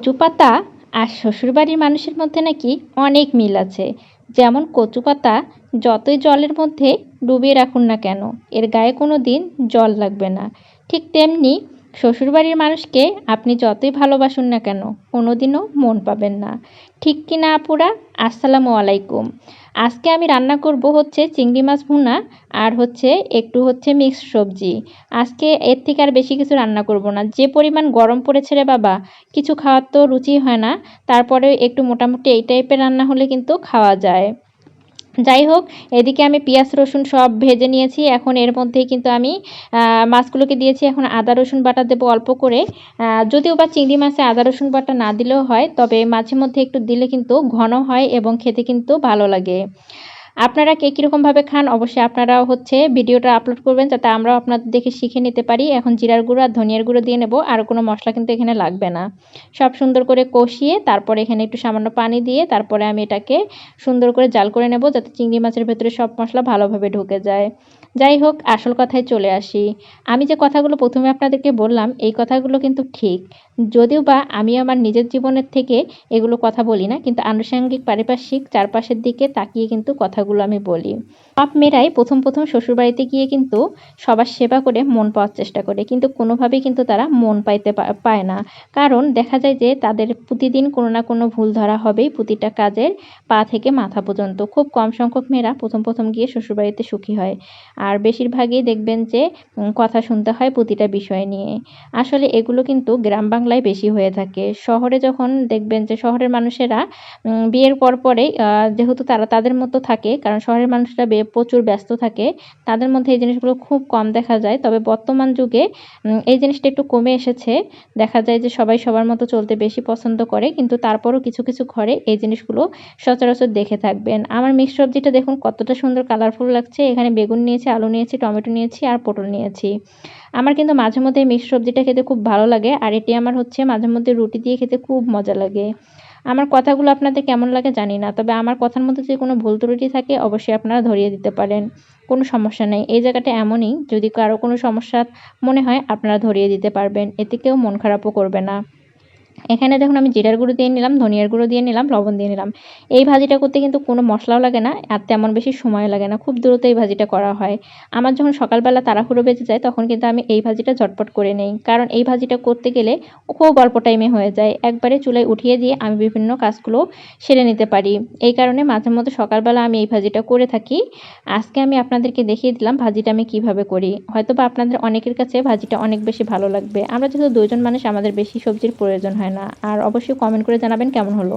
কচু পাতা আর শ্বশুরবাড়ির মানুষের মধ্যে নাকি অনেক মিল আছে। যেমন কচু পাতা যতই জলের মধ্যে ডুবিয়ে রাখুন না কেন, এর গায়ে কোনো দিন জল লাগবে না। ঠিক তেমনি শ্বশুরবাড়ির মানুষকে আপনি যতই ভালোবাসুন না কেন কোনো দিনও মন পাবেন না। ঠিক কি না আপুরা? আসসালামু আলাইকুম। আজকে আমি রান্না করব হচ্ছে চিংড়ি মাছ ভুনা আর হচ্ছে একটু হচ্ছে মিক্সড সবজি। আজকে এর থেকে আর বেশি কিছু রান্না করব না। যে পরিমাণ গরম পড়েছে রে বাবা, কিছু খাওয়ার তো রুচি হয় না। তারপরে একটু মোটামুটি এই টাইপের রান্না হলে কিন্তু খাওয়া যায়। যাই হোক, এদিকে আমি পেঁয়াজ, রসুন সব ভেজে নিয়েছি। এখন এর মধ্যেই কিন্তু আমি মাছগুলোকে দিয়েছি। এখন আদা, রসুন বাটা দেবো অল্প করে। যদিও বা চিংড়ি মাছে আদা, রসুন বাটা না দিলেও হয়, তবে মাঝে মধ্যে একটু দিলে কিন্তু ঘন হয় এবং খেতে কিন্তু ভালো লাগে। আপনারা কে কীরকমভাবে খান, অবশ্যই আপনারাও হচ্ছে ভিডিওটা আপলোড করবেন যাতে আমরাও আপনাদের দেখে শিখে নিতে পারি। এখন জিরার গুঁড়ো আর ধনিয়ার গুঁড়ো দিয়ে নেব, আর কোনো মশলা কিন্তু এখানে লাগবে না। সব সুন্দর করে কষিয়ে তারপরে এখানে একটু সামান্য পানি দিয়ে তারপরে আমি এটাকে সুন্দর করে জাল করে নেব, যাতে চিংড়ি মাছের ভেতরে সব মশলা ভালোভাবে ঢুকে যায়। যাই হোক, আসল কথায় চলে আসি। আমি যে কথাগুলো প্রথমে আপনাদেরকে বললাম, এই কথাগুলো কিন্তু ঠিক। যদিও বা আমি আমার নিজের জীবনের থেকে এগুলো কথা বলি না, কিন্তু আনুষঙ্গিক পারিপার্শ্বিক চারপাশের দিকে তাকিয়ে কিন্তু কথাগুলো আমি বলি। বাপ মেয়েরাই প্রথম প্রথম শ্বশুরবাড়িতে গিয়ে কিন্তু সবার সেবা করে মন পাওয়ার চেষ্টা করে, কিন্তু কোনোভাবেই কিন্তু তারা মন পাইতে পায় না। কারণ দেখা যায় যে তাদের প্রতিদিন কোনো না কোনো ভুল ধরা হবেই প্রতিটা কাজের পা থেকে মাথা পর্যন্ত। খুব কম সংখ্যক মেয়েরা প্রথম প্রথম গিয়ে শ্বশুরবাড়িতে সুখী হয়। আর বেশিরভাগই দেখবেন যে কথা শুনতে হয় প্রতিটা বিষয় নিয়ে। আসলে এগুলো কিন্তু গ্রাম বাংলায় বেশি হয়ে থাকে। শহরে যখন দেখবেন যে শহরের মানুষেরা বিয়ের পর পরে যেহেতু তারা তাদের মতো থাকে, কারণ শহরের মানুষরা প্রচুর ব্যস্ত থাকে, তাদের মধ্যে এই জিনিসগুলো খুব কম দেখা যায়। তবে বর্তমান যুগে এই জিনিসটা একটু কমে এসেছে। দেখা যায় যে সবাই সবার মতো চলতে বেশি পছন্দ করে, কিন্তু তারপরও কিছু কিছু ঘরে এই জিনিসগুলো সচরাচর দেখে থাকবেন। আমার মিক্স সবজিটা দেখুন, কতটা সুন্দর কালারফুল লাগছে। এখানে বেগুন নিয়েছি, আলু নিয়েছি, টমেটো নিয়েছি আর পটল নিয়েছি। আমার কিন্তু মাঝে মধ্যে মিক্স সবজিটা খেতে খুব ভালো লাগে, আর এটি আমার হচ্ছে মাঝে মধ্যে রুটি দিয়ে খেতে খুব মজা লাগে। আমার কথাগুলো আপনাদের কেমন লাগে জানি না, তবে আমার কথার মধ্যে যদি কোনো ভুল ত্রুটি থাকে, অবশ্যই আপনারা ধরিয়ে দিতে পারেন। কোনো সমস্যা নেই, এই জায়গাটা এমনই, যদি কারও কোনো সমস্যা মনে হয়, আপনারা ধরিয়ে দিতে পারবেন, এতে কেউ মন খারাপও করবে না। এখানে দেখুন আমি জিরার গুঁড়ো দিয়ে নিলাম, ধনিয়ার গুঁড়ো দিয়ে নিলাম, লবণ দিয়ে নিলাম। এই ভাজিটা করতে কিন্তু কোনো মশলাও লাগে না আর তেমন বেশি সময় লাগে না, খুব দ্রুত এই ভাজিটা করা হয়। আমার যখন সকালবেলা তাড়াহুড়ো বেঁচে যায় তখন কিন্তু আমি এই ভাজিটা ঝটপট করে নেই, কারণ এই ভাজিটা করতে গেলে খুব অল্প টাইমে হয়ে যায়। একবারে চুলায় উঠিয়ে দিয়ে আমি বিভিন্ন কাজগুলো সেরে নিতে পারি। এই কারণে মাঝে মধ্যে সকালবেলা আমি এই ভাজিটা করে থাকি। আজকে আমি আপনাদেরকে দেখিয়ে দিলাম ভাজিটা আমি কীভাবে করি। হয়তো বা আপনাদের অনেকের কাছে ভাজিটা অনেক বেশি ভালো লাগবে। আমরা যেহেতু দুজন মানুষ, আমাদের বেশি সবজির প্রয়োজন না। আর অবশ্যই কমেন্ট করে জানাবেন কেমন হলো।